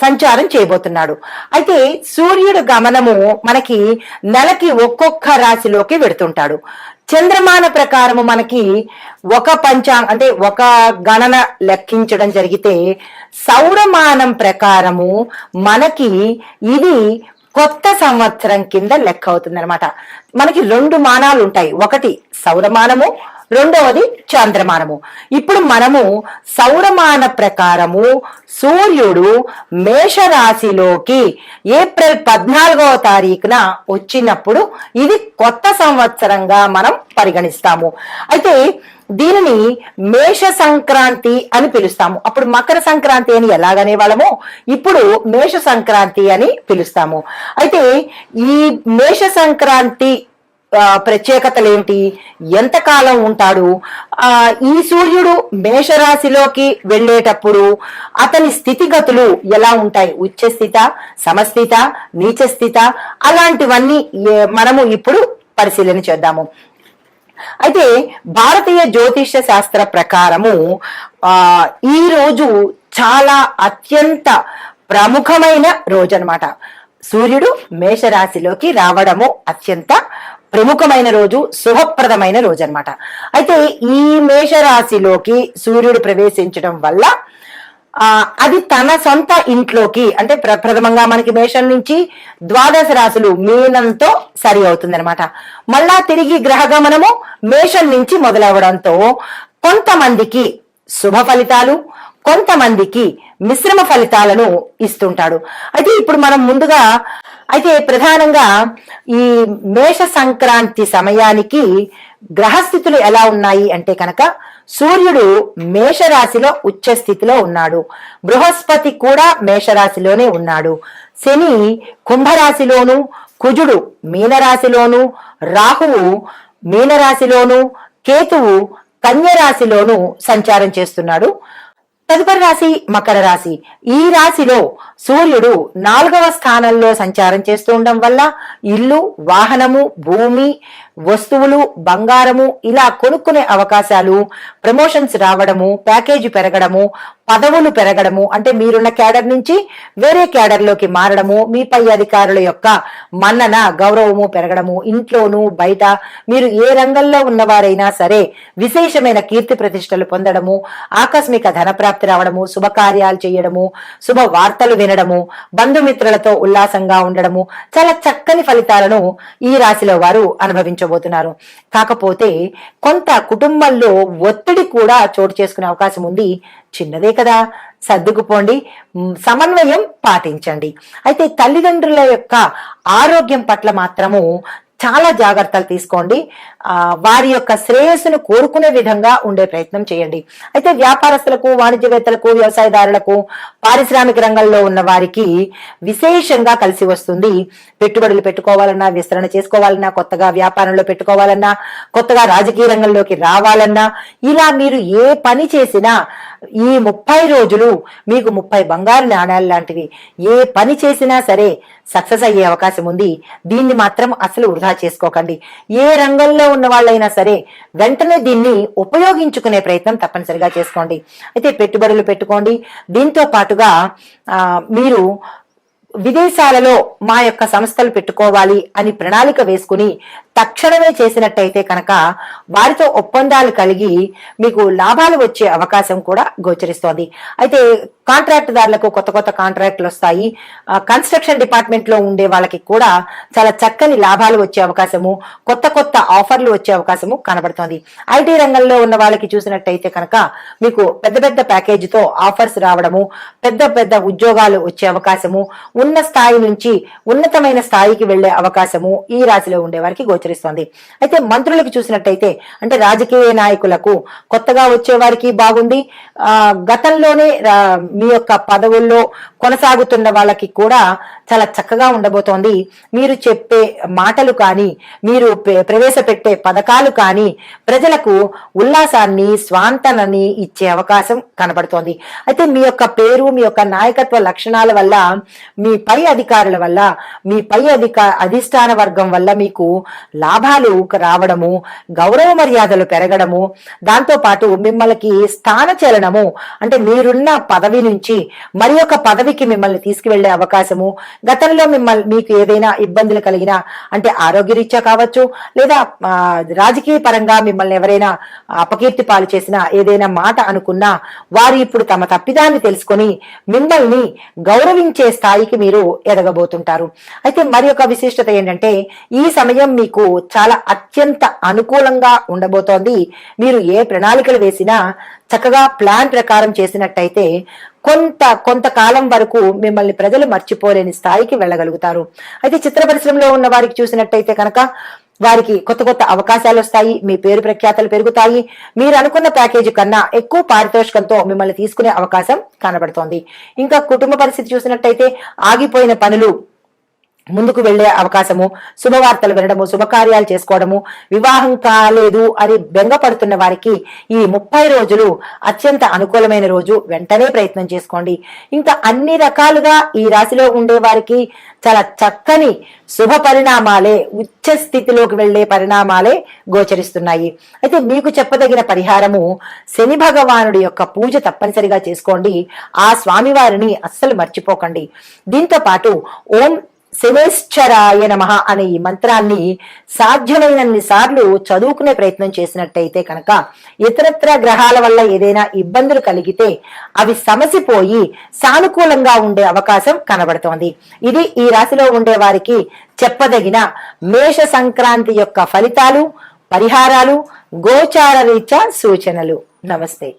సంచారం చేయబోతున్నాడు. అయితే సూర్యుడు గమనము మనకి నెలకి ఒక్కొక్క రాశిలోకి వెడుతుంటాడు. చంద్రమాన ప్రకారము మనకి ఒక పంచాంగ అంటే ఒక గణన లెక్కించడం జరిగితే సౌరమానం ప్రకారము మనకి ఇది కొత్త సంవత్సరం కింద లెక్క అవుతుంది అనమాట మనకి రెండు మానాలు ఉంటాయి. ఒకటి సౌరమానము రెండవది చంద్రమానము. ఇప్పుడు మనము సౌరమాన ప్రకారము సూర్యుడు మేషరాశిలోకి ఏప్రిల్ పద్నాలుగవ తారీఖున వచ్చినప్పుడు ఇది కొత్త సంవత్సరంగా మనం పరిగణిస్తాము. అయితే దీనిని మేష సంక్రాంతి అని పిలుస్తాము. అప్పుడు మకర సంక్రాంతి అని ఎలాగనే వాళ్ళము ఇప్పుడు మేష సంక్రాంతి అని పిలుస్తాము. అయితే ఈ మేష సంక్రాంతి ప్రత్యేకతలు ఏంటి? ఎంతకాలం ఉంటాడు? ఆ ఈ సూర్యుడు మేషరాశిలోకి వెళ్ళేటప్పుడు అతని స్థితిగతులు ఎలా ఉంటాయి? ఉచ్చస్థిత సమస్థిత నీచస్థిత అలాంటివన్నీ మనము ఇప్పుడు పరిశీలన చేద్దాము. అయితే భారతీయ జ్యోతిష శాస్త్ర ప్రకారము ఆ ఈ రోజు చాలా అత్యంత ప్రముఖమైన రోజు అనమాట సూర్యుడు మేషరాశిలోకి రావడము అత్యంత ప్రముఖమైన రోజు శుభప్రదమైన రోజు అన్నమాట అయితే ఈ మేషరాశిలోకి సూర్యుడు ప్రవేశించడం వల్ల అది తన సొంత ఇంట్లోకి అంటే ప్ర- ప్రథమంగా మనకి మేషం నుంచి ద్వాదశ రాశులు మీనంతో సరి అవుతుంది అనమాట మళ్ళా తిరిగి గ్రహ గమనము మేషం నుంచి మొదలవడంతో కొంతమందికి శుభ ఫలితాలు కొంతమందికి మిశ్రమ ఫలితాలను ఇస్తుంటాడు. అయితే ఇప్పుడు మనం ముందుగా అయితే ప్రధానంగా ఈ మేష సంక్రాంతి సమయానికి గ్రహస్థితులు ఎలా ఉన్నాయి అంటే కనుక సూర్యుడు మేషరాశిలో ఉచ్చ స్థితిలో ఉన్నాడు. బృహస్పతి కూడా మేషరాశిలోనే ఉన్నాడు. శని కుంభరాశిలోను కుజుడు మీనరాశిలోను రాహువు మీనరాశిలోను కేతువు కన్యరాశిలోను సంచారం చేస్తున్నాడు. తదుపరి రాశి మకర రాశి. ఈ రాశిలో సూర్యుడు నాలుగవ స్థానంలో సంచారం చేస్తూ ఉండడం వల్ల ఇల్లు వాహనము భూమి వస్తువులు బంగారము ఇలా కొనుక్కునే అవకాశాలు ప్రమోషన్స్ రావడము ప్యాకేజీ పెరగడము పదవులు పెరగడము అంటే మీరున్న క్యాడర్ నుంచి వేరే క్యాడర్లోకి మారడము మీ పై అధికారుల యొక్క మన్నన గౌరవము పెరగడము ఇంట్లోనూ బయట మీరు ఏ రంగంలో ఉన్నవారైనా సరే విశేషమైన కీర్తి ప్రతిష్టలు పొందడము ఆకస్మిక ధనప్రాప్తి రావడము శుభకార్యాలు చేయడము శుభ వార్తలు వినడము బంధుమిత్రులతో ఉల్లాసంగా ఉండడము చాలా చక్కని ఫలితాలను ఈ రాశిలో వారు అనుభవించబోతున్నారు. కాకపోతే కొంత కుటుంబంలో ఒత్తిడి కూడా చోటు చేసుకునే అవకాశం ఉంది. చిన్నదే కదా. సర్దుకుపోండి. సమన్వయం పాటించండి. అయితే తల్లిదండ్రుల యొక్క ఆరోగ్యం పట్ల మాత్రము చాలా జాగ్రత్తలు తీసుకోండి. వారి యొక్క శ్రేయస్సును కోరుకునే విధంగా ఉండే ప్రయత్నం చేయండి. అయితే వ్యాపారస్తులకు వాణిజ్యవేత్తలకు వ్యవసాయదారులకు పారిశ్రామిక రంగంలో ఉన్న వారికి విశేషంగా కలిసి వస్తుంది. పెట్టుబడులు పెట్టుకోవాలన్నా విస్తరణ చేసుకోవాలన్నా కొత్తగా వ్యాపారంలో పెట్టుకోవాలన్నా కొత్తగా రాజకీయ రంగంలోకి రావాలన్నా ఇలా మీరు ఏ పని చేసినా ఈ ముప్పై రోజులు మీకు ముప్పై బంగారు నాణాలు లాంటివి ఏ పని చేసినా సరే సక్సెస్ అయ్యే అవకాశం ఉంది. దీన్ని మాత్రం అసలు వృధా చేసుకోకండి. ఏ రంగంలో ఉన్న వాళ్ళైనా సరే వెంటనే దీన్ని ఉపయోగించుకునే ప్రయత్నం తప్పనిసరిగా చేసుకోండి. అయితే పెట్టుబడులు పెట్టుకోండి. దీంతో పాటుగా ఆ, మీరు విదేశాలలో మా యొక్క సంస్థలు పెట్టుకోవాలి అని ప్రణాళిక వేసుకుని తక్షణమే చేసినట్టయితే కనుక వారితో ఒప్పందాలు కలిగి మీకు లాభాలు వచ్చే అవకాశం కూడా గోచరిస్తోంది. అయితే కాంట్రాక్ట్ దారులకు కొత్త కొత్త కాంట్రాక్టులు వస్తాయి. కన్స్ట్రక్షన్ డిపార్ట్మెంట్లో ఉండే వాళ్ళకి కూడా చాలా చక్కని లాభాలు వచ్చే అవకాశము కొత్త కొత్త ఆఫర్లు వచ్చే అవకాశము కనబడుతోంది. ఐటీ రంగంలో ఉన్న వాళ్ళకి చూసినట్టయితే కనుక మీకు పెద్ద పెద్ద ప్యాకేజీతో ఆఫర్స్ రావడము పెద్ద పెద్ద ఉద్యోగాలు వచ్చే అవకాశము ఉన్న స్థాయి నుంచి ఉన్నతమైన స్థాయికి వెళ్ళే అవకాశము ఈ రాశిలో ఉండే వారికి గోచరిస్తోంది. అయితే మంత్రులకు చూసినట్టయితే అంటే రాజకీయ నాయకులకు కొత్తగా వచ్చేవారికి బాగుంది. ఆ గతంలోనే మీ యొక్క పదవుల్లో కొనసాగుతున్న వాళ్ళకి కూడా చాలా చక్కగా ఉండబోతోంది. మీరు చెప్పే మాటలు కానీ మీరు ప్రవేశపెట్టే పథకాలు కానీ ప్రజలకు ఉల్లాసాన్ని స్వాంతనని ఇచ్చే అవకాశం కనబడుతోంది. అయితే మీ యొక్క పేరు మీ యొక్క నాయకత్వ లక్షణాల వల్ల మీ పై అధికారుల వల్ల మీ పై అధిక అధిష్టాన వర్గం వల్ల మీకు లాభాలు రావడము గౌరవ మర్యాదలు పెరగడము దాంతో పాటు మిమ్మల్కి స్థానచలనము అంటే మీరున్న పదవి నుంచి మరి ఒక పదవికి మిమ్మల్ని తీసుకువెళ్ళే అవకాశము గతంలో మిమ్మల్ని మీకు ఏదైనా ఇబ్బందులు కలిగినా అంటే ఆరోగ్యరీత్యా కావచ్చు లేదా రాజకీయ పరంగా మిమ్మల్ని ఎవరైనా అపకీర్తి పాలు చేసినా ఏదైనా మాట అనుకున్నా వారు ఇప్పుడు తమ తప్పిదాన్ని తెలుసుకొని మిమ్మల్ని గౌరవించే స్థాయికి మీరు ఎదగబోతుంటారు. అయితే మరి ఒక విశిష్టత ఏంటంటే ఈ సమయం మీకు చాలా అత్యంత అనుకూలంగా ఉండబోతోంది. మీరు ఏ ప్రణాళికలు వేసినా చక్కగా ప్లాన్ ప్రకారం చేసినట్టయితే కొంత కొంతకాలం వరకు మిమ్మల్ని ప్రజలు మర్చిపోలేని స్థాయికి వెళ్ళగలుగుతారు. అయితే చిత్ర పరిశ్రమలో ఉన్న వారికి చూసినట్టయితే కనుక వారికి కొత్త కొత్త అవకాశాలు వస్తాయి మీ పేరు ప్రఖ్యాతలు పెరుగుతాయి. మీరు అనుకున్న ప్యాకేజీ కన్నా ఎక్కువ పారితోషికంతో మిమ్మల్ని తీసుకునే అవకాశం కనబడుతోంది. ఇంకా కుటుంబ పరిస్థితి చూసినట్టయితే ఆగిపోయిన పనులు ముందుకు వెళ్ళే అవకాశము శుభవార్తలు వినడము శుభకార్యాలు చేసుకోవడము వివాహం కాలేదు అని బెంగపడుతున్న వారికి ఈ ముప్పై రోజులు అత్యంత అనుకూలమైన రోజు. వెంటనే ప్రయత్నం చేసుకోండి. ఇంకా అన్ని రకాలుగా ఈ రాశిలో ఉండే వారికి చాలా చక్కని శుభ పరిణామాలే ఉచ్చ స్థితిలోకి వెళ్ళే పరిణామాలే గోచరిస్తున్నాయి. అయితే మీకు చెప్పదగిన పరిహారము శని భగవానుడి యొక్క పూజ తప్పనిసరిగా చేసుకోండి. ఆ స్వామివారిని అస్సలు మర్చిపోకండి. దీంతో పాటు ఓం శనేశ్వరాయ నమ అనే ఈ మంత్రాన్ని సాధ్యమైనన్ని సార్లు చదువుకునే ప్రయత్నం చేసినట్టయితే కనుక ఇతరత్ర గ్రహాల వల్ల ఏదైనా ఇబ్బందులు కలిగితే అవి సమసిపోయి సానుకూలంగా ఉండే అవకాశం కనబడుతోంది. ఇది ఈ రాశిలో ఉండే వారికి చెప్పదగిన మేష సంక్రాంతి యొక్క ఫలితాలు పరిహారాలు గోచార రీత్యా సూచనలు. నమస్తే.